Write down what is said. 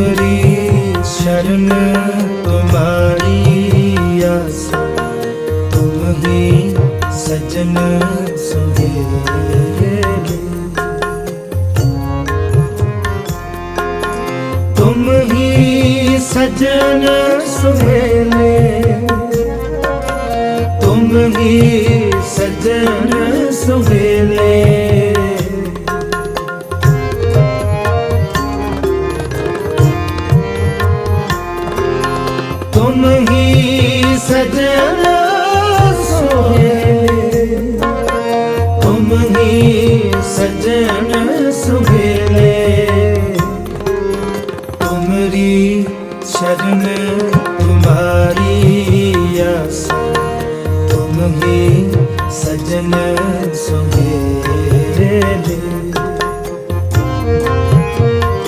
ਮੇਰੀ ਸ਼ਰਨ ਤੁਮਾਰੀ ਆਸਾ ਤੁਮ ਹੀ ਸਜਨ ਸੁਹੇਲੇ ਤੁਮ ਹੀ ਤੁਮ ਹੀ ਸਜਣ ਸੁਹੇਲੇ ਸਜਣ ਸੁਹੇਲੇ ਤੁਮਰੀ ਸ਼ਰਨ ਤੁਮਾਰੀ ਆਸ ਤੁਮ ਸਜਣ ਸੁਹੇਲੇ